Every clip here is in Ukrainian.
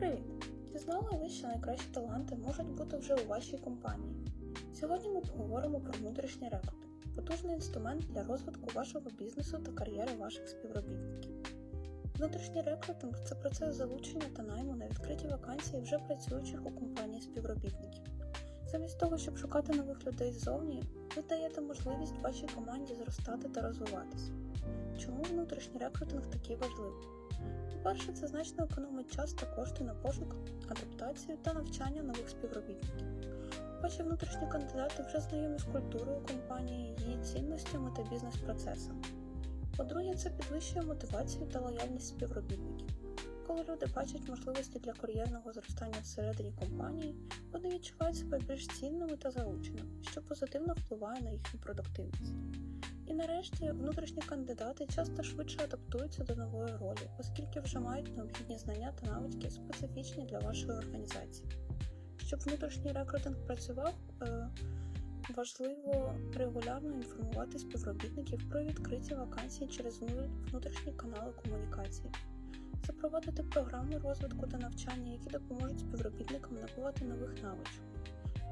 Привіт! Чи знали ви, що найкращі таланти можуть бути вже у вашій компанії? Сьогодні ми поговоримо про внутрішній рекрутинг – потужний інструмент для розвитку вашого бізнесу та кар'єри ваших співробітників. Внутрішній рекрутинг це процес залучення та найму на відкриті вакансії вже працюючих у компанії співробітників. Замість того, щоб шукати нових людей ззовні, ви даєте можливість вашій команді зростати та розвиватися. Чому внутрішній рекрутинг такий важливий? По-перше, це значно економить час та кошти на пошук, адаптацію та навчання нових співробітників. Ваші внутрішні кандидати вже знайомі з культурою компанії, її цінностями та бізнес-процесами. По-друге, це підвищує мотивацію та лояльність співробітників. Коли люди бачать можливості для кар'єрного зростання всередині компанії, вони відчувають себе більш цінними та залученими, що позитивно впливає на їхню продуктивність. І нарешті внутрішні кандидати часто швидше адаптуються до нової ролі, оскільки вже мають необхідні знання та навички, специфічні для вашої організації. Щоб внутрішній рекрутинг працював, е, важливо регулярно інформувати співробітників про відкриті вакансії через внутрішні канали комунікації, запровадити програми розвитку та навчання, які допоможуть співробітникам набувати нових навичок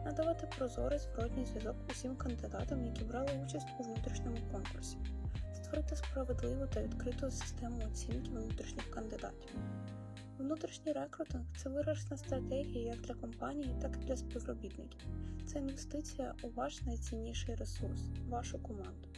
надавати прозорий зворотній зв'язок усім кандидатам, які брали участь у внутрішньому конкурсі, створити справедливу та відкриту систему оцінки внутрішніх кандидатів. Внутрішній рекрутинг це виражена стратегія як для компанії, так і для співробітників. Це інвестиція у ваш найцінніший ресурс, вашу команду.